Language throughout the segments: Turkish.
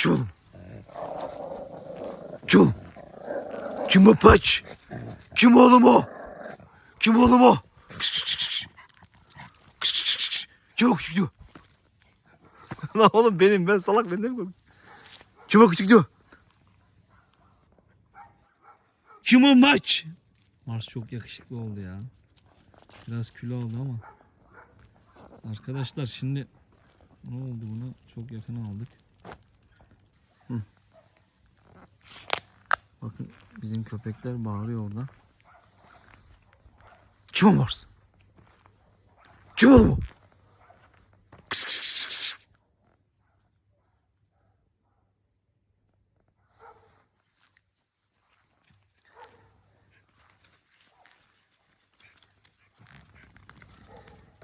Kim oğlum? Kim o paç? Kim oğlum o? Kim oğlum o? Kış, kış, kış, kış. Kış, kış, kış, kış. Kim o küçük diyor? Lan oğlum benim ben salak ben de mi korktum? Kim o küçük diyor? Kim o maç? Mars çok yakışıklı oldu ya. Biraz kilo oldu ama. Arkadaşlar şimdi ne oldu buna? Çok yakına aldık. Bakın bizim köpekler bağırıyor orada. Kim Mars? Kim kış.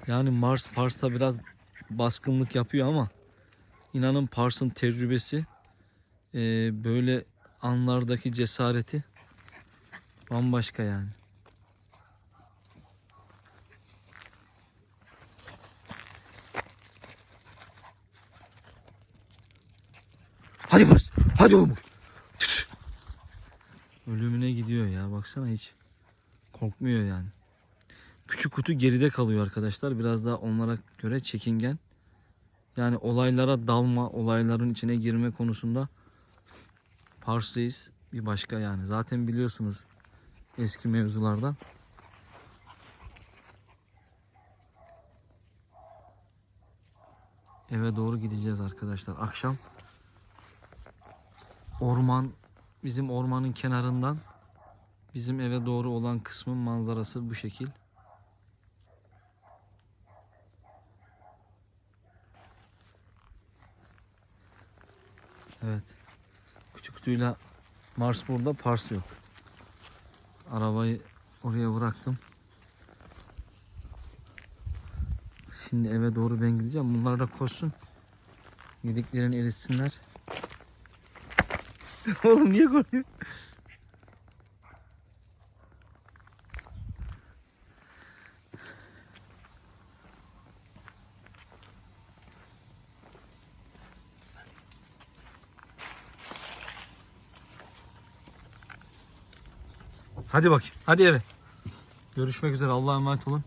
Yani Mars Pars'ta biraz baskınlık yapıyor ama inanın Pars'ın tecrübesi e, böyle anlardaki cesareti bambaşka yani. Hadi Mars. Hadi oğlum. Ölümüne gidiyor ya baksana hiç korkmuyor yani. Küçük kutu geride kalıyor arkadaşlar. Biraz daha onlara göre çekingen. Yani olaylara dalma, olayların içine girme konusunda Pars'ıyız bir başka yani. Zaten biliyorsunuz eski mevzulardan. Eve doğru gideceğiz arkadaşlar. Akşam orman bizim ormanın kenarından bizim eve doğru olan kısmın manzarası bu şekil. Evet. Kutuyla Mars burada, Pars yok. Arabayı oraya bıraktım. Şimdi eve doğru ben gideceğim. Bunlar da koşsun. Yediklerini eritsinler. Oğlum niye korkuyorsun? Hadi bakayım. Hadi eve. Görüşmek üzere. Allah'a emanet olun.